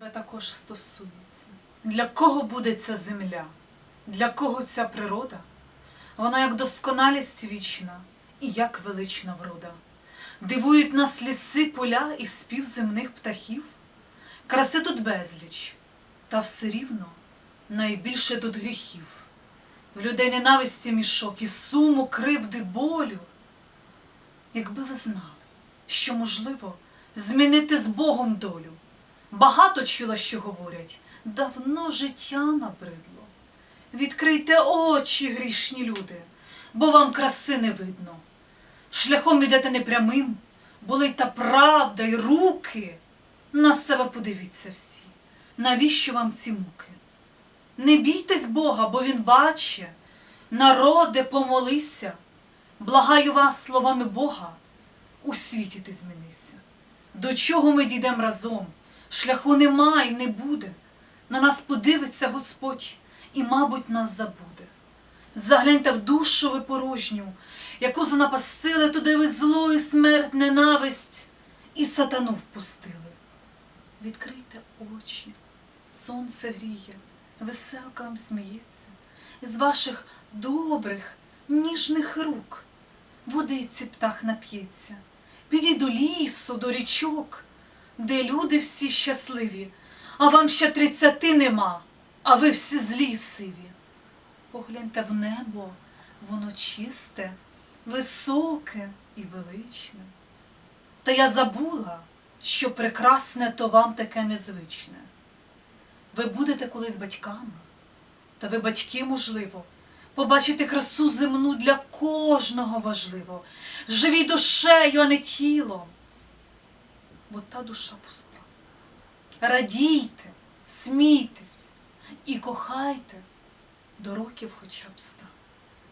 тебе також стосується. Для кого буде ця земля? Для кого ця природа? Вона як досконалість вічна і як велична врода. Дивують нас ліси, поля і спів земних птахів. Краси тут безліч, та все рівно найбільше тут гріхів. В людей ненависті мішок і суму, кривди, болю. Якби ви знали, що можливо змінити з Богом долю. Багато чула, що говорять, давно життя набридло. Відкрийте очі, грішні люди, бо вам краси не видно. Шляхом ідете непрямим, болить та правда й руки. На себе подивіться всі. Навіщо вам ці муки? Не бійтесь Бога, бо Він бачить. Народе, помолися. Благаю вас словами Бога, у світі ти змінися. До чого ми дійдемо разом? Шляху нема і не буде. На нас подивиться Господь і, мабуть, нас забуде. Загляньте в душу ви порожню, яку занапастили туди ви зло і смерть, ненависть і сатану впустили. Відкрийте очі, сонце гріє, веселка вам сміється, з ваших добрих, ніжних рук водиці птах нап'ється. Підіть до лісу, до річок, де люди всі щасливі, а вам ще тридцяти нема, а ви всі злі й сиві. Погляньте в небо, воно чисте, високе і величне. Та я забула, що прекрасне то вам таке незвичне. Ви будете колись батьками, та ви батьки, можливо, побачите красу земну для кожного важливо. Живіть душею, а не тілом. Бо та душа пуста. Радійте, смійтесь і кохайте до років хоча б ста.